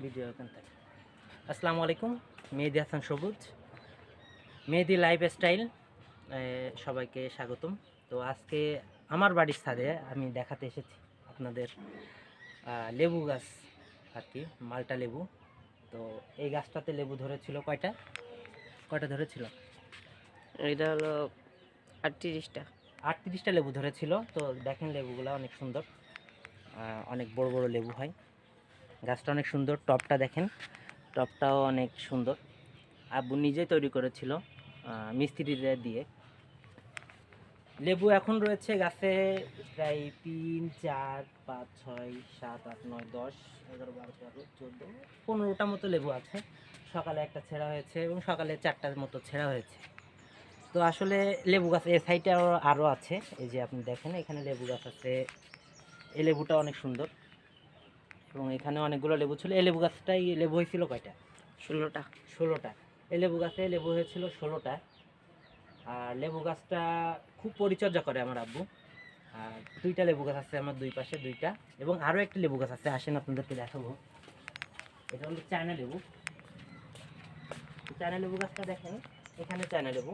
Video এখান থেকে। আসসালামু আলাইকুম মেহেদি হাসান সবুজ। মেহেদি লাইফ স্টাইল সবাইকে স্বাগতম। তো আজকে আমার বাড়ির ছাদে আমি দেখাতে এসেছি আপনাদের লেবু গাছ আর কি মালটা লেবু। তো এই গাছটাতে লেবু ধরেছিল কয়টা? কয়টা ধরেছিল? এটা হলো আটত্রিশটা। আটত্রিশটা লেবু ধরেছিল। তো দেখেন লেবুগুলো অনেক সুন্দর অনেক বড় বড় লেবু হয়। গাছটা অনেক সুন্দর, টপটা দেখেন। টপটাও অনেক সুন্দর। আব্বু নিজেই তৈরি করেছিল মিস্ত্রিদের দিয়ে। লেবু এখন রয়েছে গাছে প্রায় তিন, চার, পাঁচ, ছয়, সাত, আট, নয়, দশ, এগারো, বারো, তেরো, চোদ্দ, পনেরোটা মতো লেবু আছে। সকালে একটা ছেঁড়া হয়েছে এবং সকালে চারটার মতো ছেঁড়া হয়েছে। তো আসলে লেবু গাছ এ সাইডে আরও আছে। এই যে আপনি দেখেন, এখানে লেবু গাছ আছে। এই লেবুটা অনেক সুন্দর। এবং এখানে অনেকগুলো লেবু ছিল। এই লেবু গাছটাই লেবু হয়েছিল কয়টা? ষোলোটা। ষোলোটা। এই লেবু গাছে লেবু হয়েছিল ষোলোটা। আর লেবু গাছটা খুব পরিচর্যা করে আমার আব্বু। আর দুইটা লেবু গাছ আছে আমার দুই পাশে দুইটা। এবং আরও একটা লেবু গাছ আছে আসেন আপনাদেরকে দেখাবো। এটা হলো চায়না লেবু। চায়না লেবু গাছটা দেখেন এখানে চায়না লেবু।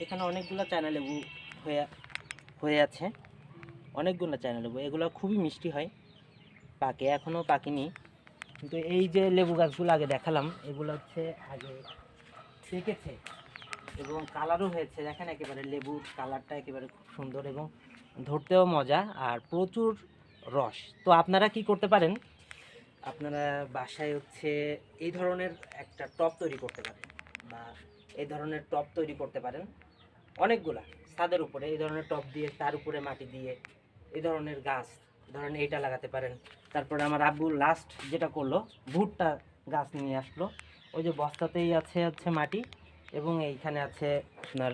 এখানে অনেকগুলো চায়না লেবু হয়ে হয়ে আছে। অনেকগুলো চায়না লেবু। এগুলো খুবই মিষ্টি হয়। পাকে এখনও পাকেনি। কিন্তু এই যে লেবু গাছগুলো আগে দেখালাম, এগুলো হচ্ছে আগে পেকেছে এবং কালারও হয়েছে। দেখেন একেবারে লেবুর কালারটা একেবারে খুব সুন্দর এবং ধরতেও মজা আর প্রচুর রস। তো আপনারা কি করতে পারেন? আপনারা বাসায় হচ্ছে এই ধরনের একটা টপ তৈরি করতে পারেন বা এই ধরনের টপ তৈরি করতে পারেন। অনেকগুলা ছাদের উপরে, এই ধরনের টপ দিয়ে, তার উপরে মাটি দিয়ে, এই ধরনের গাছ ধরেন এইটা লাগাতে পারেন। তারপরে আমার আব্বু লাস্ট যেটা করল, ভুট্টা গাছ নিয়ে আসলো। ওই যে বস্তাতেই আছে হচ্ছে মাটি এবং এইখানে আছে আপনার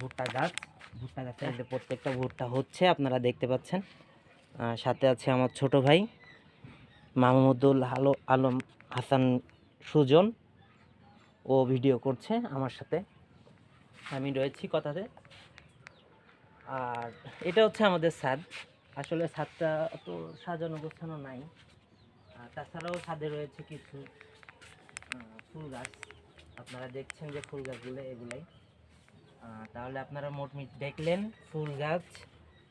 ভুট্টা গাছ। ভুট্টা গাছের প্রত্যেকটা ভুট্টা হচ্ছে, আপনারা দেখতে পাচ্ছেন। সাথে আছে আমার ছোট ভাই, মাহমুদুল আলো আলম হাসান সুজন। ও ভিডিও করছে আমার সাথে। আমি রয়েছি কথাতে। আর এটা হচ্ছে আমাদের ছাদ আসলে ছাদটা অত সাজানো গোছানো নাই। তাছাড়াও ছাদে রয়েছে কিছু ফুল গাছ। আপনারা দেখছেন যে ফুল গাছগুলো এগুলাই। তাহলে আপনারা মোট মিট, দেখলেন ফুল গাছ,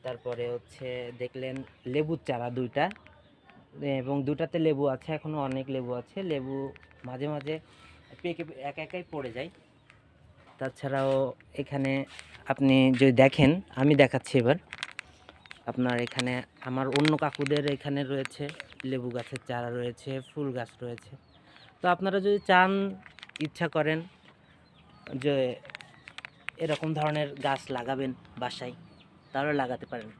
তারপরে হচ্ছে দেখলেন লেবুর চারা দুইটা। এবং দুটাতে লেবু আছে এখনও অনেক লেবু আছে। লেবু মাঝে মাঝে পেকে, একা একাই পড়ে যায়। তাছাড়াও এখানে আপনি যদি দেখেন, আমি দেখাচ্ছি এবার। আপনার এখানে আমার অন্য কাকুদের এখানে রয়েছে, লেবু গাছের চারা রয়েছে, ফুল গাছ রয়েছে। তো আপনারা যদি চান, ইচ্ছা করেন যে এরকম ধরনের গাছ লাগাবেন বাসায়, তাহলে লাগাতে পারেন।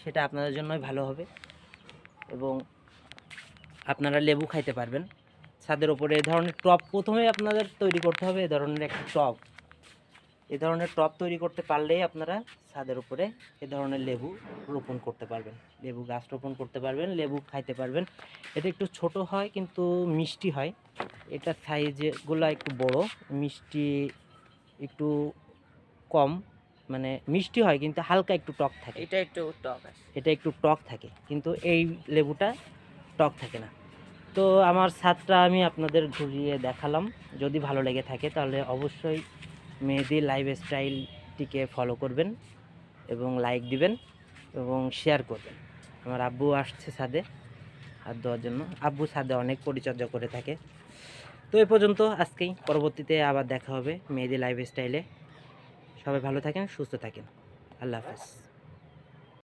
সেটা আপনাদের জন্যই ভালো হবে এবং আপনারা লেবু খাইতে পারবেন। ছাদের ওপরে এ ধরনের টপ প্রথমে আপনাদের তৈরি করতে হবে, এ ধরনের একটা টপ এ ধরনের টপ তৈরি করতে পারলেই আপনারা ছাদের উপরে এ ধরনের লেবু রোপণ করতে পারবেন। লেবু গাছ রোপণ করতে পারবেন লেবু খাইতে পারবেন। এটা একটু ছোট হয় কিন্তু মিষ্টি হয়। এটা সাইজগুলো একটু বড় মিষ্টি একটু কম মানে মিষ্টি হয় কিন্তু হালকা একটু টক থাকে। এটা একটু টক এটা একটু টক থাকে কিন্তু এই লেবুটা টক থাকে না। তো আমার ছাদটা আমি আপনাদের ঘুরিয়ে দেখালাম। যদি ভালো লেগে থাকে তাহলে অবশ্যই মেহেদি লাইফ স্টাইলটিকে ফলো করবেন এবং লাইক দিবেন এবং শেয়ার করবেন। আমার আব্বু আসছে ছাদে হাত দেওয়ার জন্য। আব্বু সাদে অনেক পরিচর্যা করে থাকে। তো এ পর্যন্ত আজকেই। পরবর্তীতে আবার দেখা হবে মেয়েদের লাইফ স্টাইলে সবাই ভালো থাকেন, সুস্থ থাকেন। আল্লাহ হাফেজ।